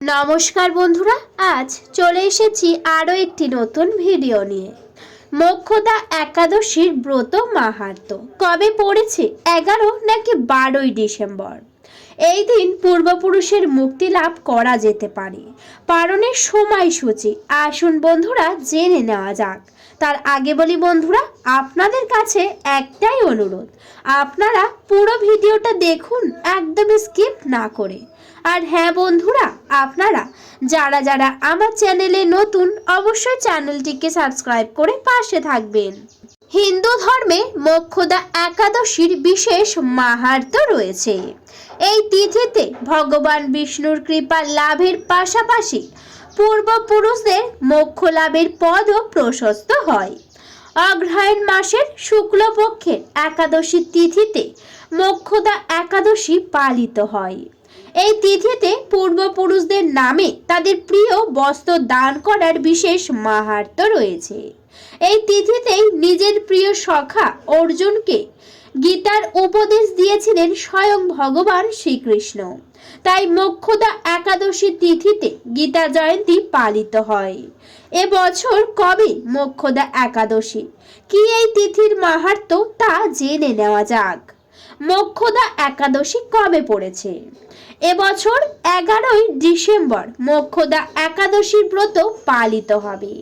নমস্কার বন্ধুরা, আজ চলে এসেছি আরও একটি নতুন ভিডিও নিয়ে। মোক্ষদা একাদশীর ব্রত মাহাত্ম। কবে পড়েছে? এগারো নাকি বারোই ডিসেম্বর? এই দিন পূর্বপুরুষের মুক্তি লাভ করা যেতে পারে। পালনের সময়সূচি। আসুন বন্ধুরা, জেনে নেওয়া যাক। তার আগে বলি বন্ধুরা, আপনাদের কাছে একটাই অনুরোধ। আপনারা পুরো ভিডিওটা দেখুন একদম স্কিপ না করে। আর হ্যাঁ বন্ধুরা, আপনারা যারা যারা আমার চ্যানেলে নতুন, অবশ্যই চ্যানেলটিকে সাবস্ক্রাইব করে পাশে থাকবেন। হিন্দু ধর্মে মোক্ষদা একাদশীর বিশেষ মাহাত্ম্য রয়েছে। এই তিথিতে ভগবান বিষ্ণুর কৃপা লাভের পাশাপাশি পূর্বপুরুষদের মোক্ষ লাভের পদও প্রশস্ত হয়। অগ্রহায়ণ মাসের শুক্লপক্ষের একাদশী তিথিতে মোক্ষদা একাদশী পালিত হয়। এই তিথিতে পূর্বপুরুষদের নামে তাদের প্রিয় বস্ত্র দান করার বিশেষ মাহাত্ম্য রয়েছে। এই তিথিতেই নিজের প্রিয় সখা অর্জুনকে গীতার উপদেশ দিয়েছিলেন স্বয়ং ভগবান শ্রীকৃষ্ণ। তাই মোক্ষদা একাদশী তিথিতে গীতা জয়ন্তী পালিত হয়। এবছর কবে মোক্ষদা একাদশী? কি এই তিথির মাহাত্ম্য তা জেনে নেওয়া যাক। মোক্ষদা একাদশী কবে পড়েছে? এবছর এগারোই ডিসেম্বর মোক্ষদা একাদশীর ব্রত পালিত হবে।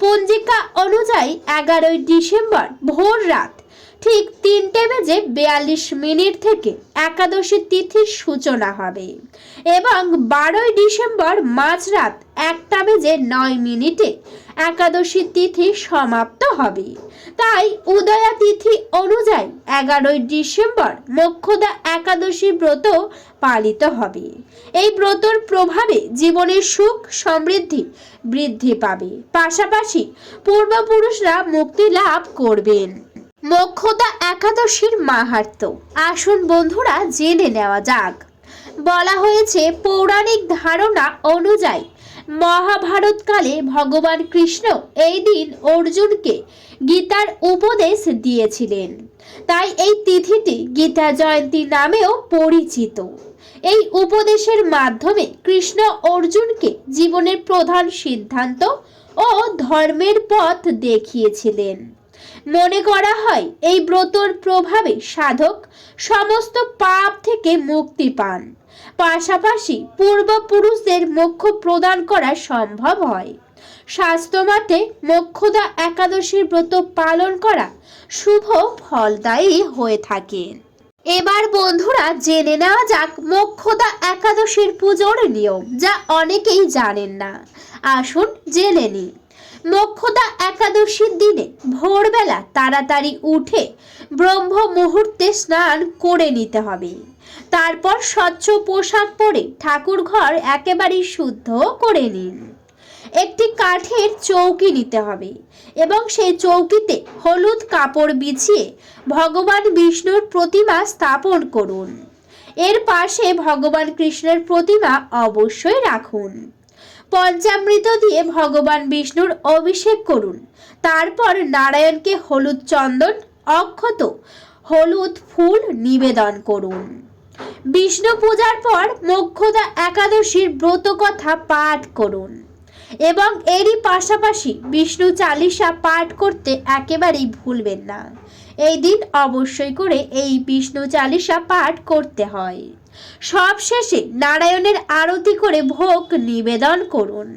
পঞ্জিকা অনুযায়ী এগারোই ডিসেম্বর ভোর রাত ঠিক তিনটে বেজে বিয়াল্লিশ মিনিট থেকে একাদশী তিথির সূচনা হবে। এবং বারোই ডিসেম্বর মাঝরাত একটা বেজে নয় মিনিটে একাদশী তিথি সমাপ্ত হবে। তাই উদয়া তিথি অনুযায়ী এগারোই ডিসেম্বর মোক্ষদা একাদশী ব্রত পালিত হবে। এই ব্রতর প্রভাবে জীবনের সুখ, সমৃদ্ধি বৃদ্ধি পাবে। পাশাপাশি পূর্বপুরুষরা মুক্তি লাভ করবেন। মোক্ষদা একাদশীর মাহাত্ম্য আসুন বন্ধুরা, জেনে নেওয়া যাক। বলা হয়েছে, পৌরাণিক ধারণা অনুযায়ী মহাভারতকালে ভগবান কৃষ্ণ এই দিন অর্জুনকে গীতার উপদেশ দিয়েছিলেন। তাই এই তিথিটি গীতা জয়ন্তী নামেও পরিচিত। এই উপদেশের মাধ্যমে কৃষ্ণ অর্জুনকে জীবনের প্রধান সিদ্ধান্ত ও ধর্মের পথ দেখিয়েছিলেন। মনে করা হয় এই ব্রতর প্রভাবে সাধক সমস্ত পাপ থেকে মুক্তি পান। পাশাপাশি পূর্বপুরুষদের মোক্ষ প্রদান করা সম্ভব হয়। স্বাস্থ্যমতে মোক্ষদা একাদশীর ব্রত পালন করা শুভ ফলদায়ী হয়ে থাকে। এবার বন্ধুরা জেনে নেওয়া যাক মোক্ষদা একাদশীর পুজোর নিয়ম, যা অনেকেই জানেন না। আসুন জেনে নিই। মোক্ষদা একাদশীর দিনে ভোরবেলা তাড়াতাড়ি উঠে ব্রহ্ম মুহূর্তে স্নান করে নিতে হবে। তারপর স্বচ্ছ পোশাক পরে ঠাকুর ঘর একেবারেই শুদ্ধ করে নিন। একটি কাঠের চৌকি নিতে হবে এবং সেই চৌকিতে হলুদ কাপড় বিছিয়ে ভগবান বিষ্ণুর প্রতিমা স্থাপন করুন। এর পাশে ভগবান কৃষ্ণের প্রতিমা অবশ্যই রাখুন। পঞ্চামৃত দিয়ে ভগবান বিষ্ণুর অভিষেক করুন। তারপর নারায়ণকে হলুদ চন্দন, অক্ষত হলুদ ফুল নিবেদন করুন। বিষ্ণু পূজার পর মোক্ষদা একাদশীর ব্রত কথা পাঠ করুন। এবং এরই পাশাপাশি বিষ্ণু চালিসা পাঠ করতে একেবারেই ভুলবেন না। এই দিন অবশ্যই করে এই বিষ্ণু চালিসা পাঠ করতে হয়। সব শেষে নারায়ণের আরতি করে ভোগ নিবেদন করুন।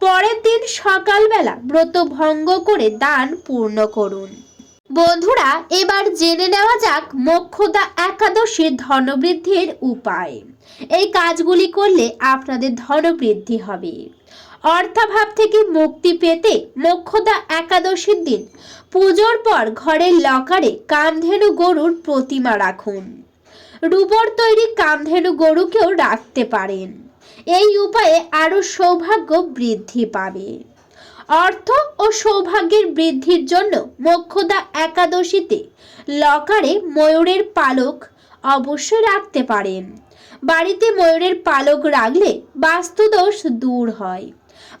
পরের দিন সকালবেলা ব্রত ভঙ্গ করে দান পূর্ণ করুন। বন্ধুরা, এবার জেনে নেওয়া যাক মোক্ষদা একাদশীর ধনবৃদ্ধির উপায়। এই কাজগুলি করলে আপনাদের ধনবৃদ্ধি হবে। অর্থাভাব থেকে মুক্তি পেতে মোক্ষদা একাদশীর দিন পুজোর পর ঘরের লকারে কামধেনু গরুর প্রতিমা রাখুন। রূপর তৈরি কামধেনু গরুকেও রাখতে পারেন। এই উপায়ে আরও সৌভাগ্য বৃদ্ধি পাবে। অর্থ ও সৌভাগ্যের বৃদ্ধির জন্য মোক্ষদা একাদশীতে লকারে ময়ূরের পালক অবশ্যই রাখতে পারেন। বাড়িতে ময়ূরের পালক রাখলে বাস্তুদোষ দূর হয়।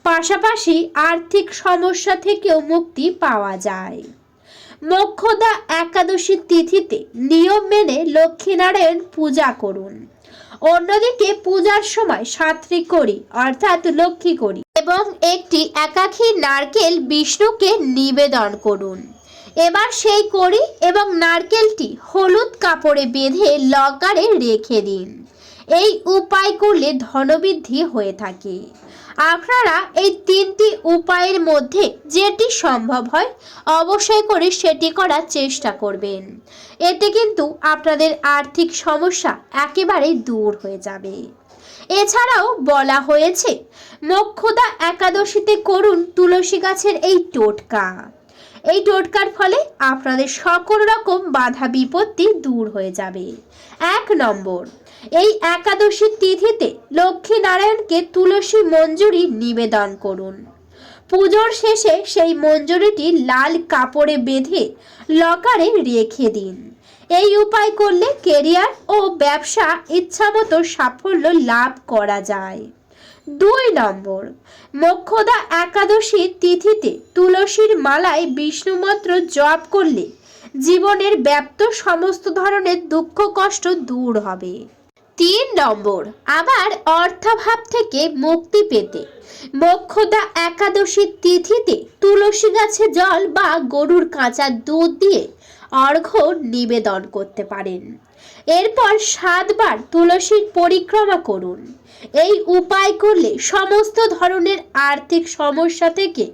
পাশাপাশি আর্থিক সমস্যা থেকেও মুক্তি পাওয়া যায়। মোক্ষদা একাদশী তিথিতে নিয়ম মেনে লক্ষ্মীনারায়ণ পূজা করুন। অন্যদিকে পূজার সময় সাত্রী করি, অর্থাৎ লক্ষ্মী করি, এবং একটি একাখী নারকেল বিষ্ণুকে নিবেদন করুন। এবার সেই করি এবং নারকেলটি হলুদ কাপড়ে বেঁধে লকারে রেখে দিন। এই উপায় করলে ধনবৃদ্ধি হয়ে থাকে। আপনারা এই তিনটি উপায়ের মধ্যে যেটি সম্ভব হয় অবশ্যই করে সেটি করার চেষ্টা করবেন। এতে কিন্তু আপনাদের আর্থিক সমস্যা একেবারেই দূর হয়ে যাবে। এছাড়াও বলা হয়েছে, মক্ষদা একাদশীতে করুন তুলসী গাছের এই টোটকা। এই টোটকার ফলে আপনাদের সকল রকম বাধা বিপত্তি দূর হয়ে যাবে। এক নম্বর, এই একাদশী তিথিতে লক্ষ্মী নারায়ণকে তুলসী মঞ্জুরি নিবেদন করুন। পুজোর শেষে সেই মঞ্জুরিটি লাল কাপড়ে বেঁধে লকারে রেখে দিন। এই উপায় করলে কেরিয়ার ও ব্যবসা ইচ্ছামতো সাফল্য লাভ করা যায়। দুই নম্বর, মোক্ষদা একাদশী তিথিতে তুলসীর মালায় বিষ্ণু মন্ত্র জপ করলে জীবনের ব্যাপ্ত সমস্ত ধরনের দুঃখ কষ্ট দূর হবে। তিন নম্বর, আবার অর্থাভাব থেকে মুক্তি পেতে। মোক্ষদা একাদশী তিথিতে তুলসী গাছে জল বা গরুর কাঁচা দুধ দিয়ে অর্ঘ্য নিবেদন করতে পারেন। এরপর সাতবার তুলসীর পরিক্রমা করুন। এই উপায় করলে সমস্ত ধরনের আর্থিক সমস্যা থেকে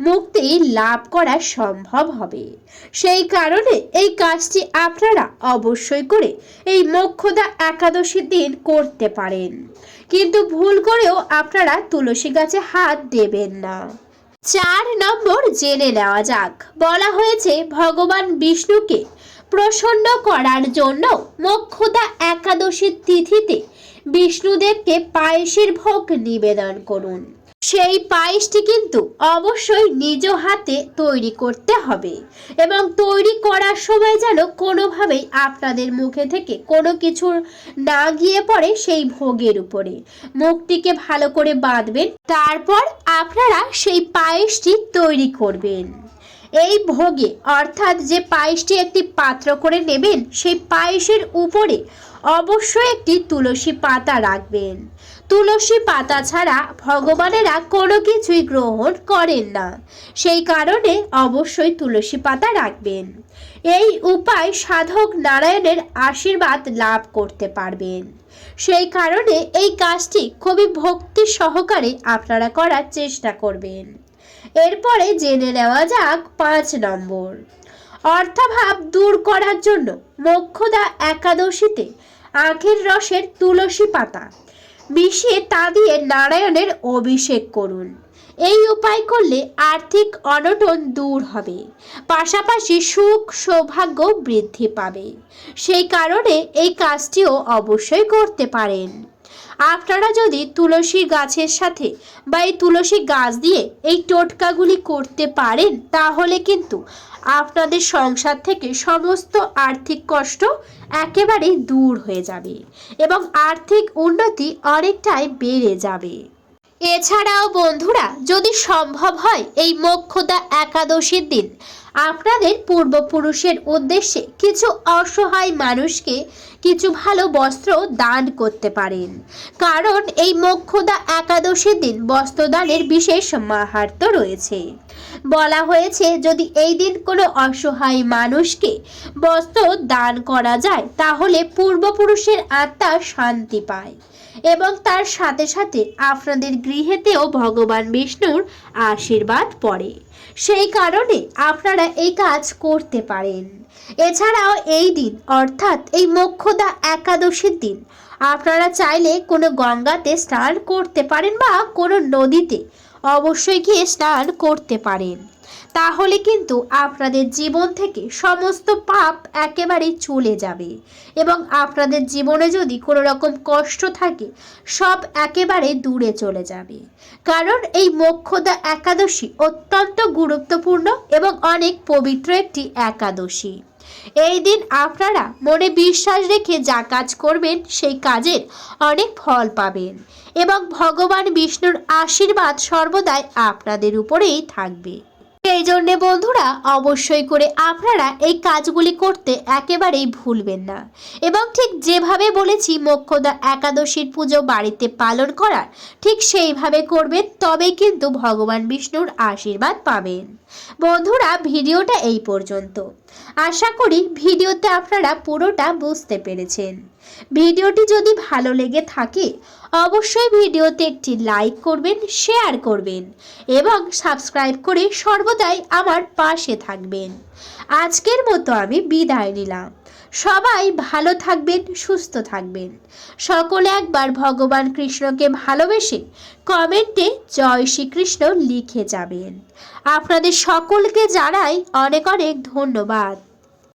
মুক্তি লাভ করা সম্ভব হবে। সেই কারণে এই কাজটি আপনারা অবশ্যই করে এই মোক্ষদা একাদশী দিন করতে পারেন। কিন্তু ভুল করেও আপনারা তুলসী গাছে হাত দেবেন না। চার নম্বর জেনে নেওয়া যাক। বলা হয়েছে ভগবান বিষ্ণুকে প্রসন্ন করার জন্য মোক্ষদা একাদশীর তিথিতে বিষ্ণুদেবকে পায়েসের ভোগ নিবেদন করুন। সেই পায়েসটি কিন্তু অবশ্যই নিজ হাতে তৈরি করতে হবে এবং তৈরি করার সময় যেন কোনোভাবেই আপনাদের মুখে থেকে কোনো কিছু না গিয়ে পড়ে সেই ভোগের উপরে। মুখটিকে ভালো করে বাঁধবেন, তারপর আপনারা সেই পায়েসটি তৈরি করবেন। এই ভোগে, অর্থাৎ যে পায়েসটি একটি পাত্র করে নেবেন, সেই পায়েসের উপরে অবশ্যই একটি তুলসী পাতা রাখবেন। তুলসী পাতা ছাড়া ভগবানেরা কোনো কিছুই গ্রহণ করেন না। সেই কারণে অবশ্যই তুলসী পাতা রাখবেন। এই উপায় সাধক নারায়ণের আশীর্বাদ লাভ করতে পারবেন। সেই কারণে এই কাজটি খুবই ভক্তি সহকারে আপনারা করার চেষ্টা করবেন। এরপরে জেনে নেওয়া যাক পাঁচ নম্বর। অর্থাভাব দূর করার জন্য মোক্ষদা একাদশীতে আখের রসের তুলসী পাতা মিশিয়ে তা দিয়ে নারায়ণের অভিষেক করুন। এই উপায় করলে আর্থিক অনটন দূর হবে, পাশাপাশি সুখ সৌভাগ্য বৃদ্ধি পাবে। সেই কারণে এই কাজটিও অবশ্যই করতে পারেন। আপনারা যদি তুলসী গাছের সাথে বা এই তুলসী গাছ দিয়ে এই টোটকাগুলি করতে পারেন, তাহলে কিন্তু আপনাদের সংসার থেকে সমস্ত আর্থিক কষ্ট একেবারে দূর হয়ে যাবে এবং আর্থিক উন্নতি অনেকটাই বেড়ে যাবে। এছাড়াও বন্ধুরা, যদি সম্ভব হয় এই মোক্ষদা একাদশীর দিন আপনাদের পূর্বপুরুষের উদ্দেশ্যে কিছু অসহায় মানুষকে কিছু ভালো বস্ত্র দান করতে পারেন। কারণ এই মোক্ষদা একাদশীর দিন বস্ত্রদানের বিশেষ মাহাত্ম রয়েছে। বলা হয়েছে, যদি এই দিন কোনো অসহায় মানুষকে বস্ত্র দান করা যায়, তাহলে পূর্বপুরুষের আত্মা শান্তি পায়। এবং তার সাথে সাথে আপনাদের গৃহেতেও ভগবান বিষ্ণুর আশীর্বাদ পড়ে। সেই কারণে আপনারা এই কাজ করতে পারেন। এছাড়াও এই দিন, অর্থাৎ এই মোক্ষদা একাদশীর দিন, আপনারা চাইলে কোনো গঙ্গাতে স্নান করতে পারেন বা কোনো নদীতে অবশ্যই গিয়ে স্নান করতে পারেন তাহলে কিন্তু আপনাদের জীবন থেকে সমস্ত পাপ একেবারেই চলে যাবে এবং আপনাদের জীবনে যদি কোনো রকম কষ্ট থাকে, সব একেবারে দূরে চলে যাবে। কারণ এই মোক্ষদা একাদশী অত্যন্ত গুরুত্বপূর্ণ এবং অনেক পবিত্র একটি একাদশী। এই দিন আপনারা মনে বিশ্বাস রেখে যা কাজ করবেন, সেই কাজের অনেক ফল পাবেন। এবং ভগবান বিষ্ণুর আশীর্বাদ সর্বদাই আপনাদের উপরেই থাকবে। সেই জন্যে বন্ধুরা, অবশ্যই করে আপনারা এই কাজগুলি করতে একেবারেই ভুলবেন না। এবং ঠিক যেভাবে বলেছি, মোক্ষদা একাদশীর পুজো বাড়িতে পালন করার, ঠিক সেইভাবে করবেন, তবেই কিন্তু ভগবান বিষ্ণুর আশীর্বাদ পাবেন। বন্ধুরা, ভিডিওটা এই পর্যন্ত। আশা করি ভিডিওতে আপনারা পুরোটা বুঝতে পেরেছেন। ভিডিওটি যদি ভালো লেগে থাকে, অবশ্যই ভিডিওতে একটি লাইক করবেন শেয়ার করবেন এবং সাবস্ক্রাইব করে সর্বদাই আমার পাশে থাকবেন। আজকের মতো আমি বিদায় নিলাম। সবাই ভালো থাকবেন, সুস্থ থাকবেন। সকলে একবার ভগবান কৃষ্ণকে ভালোবেসে কমেন্টে জয় শ্রীকৃষ্ণ লিখে যাবেন। আপনাদের সকলকে জানাই অনেক অনেক ধন্যবাদ।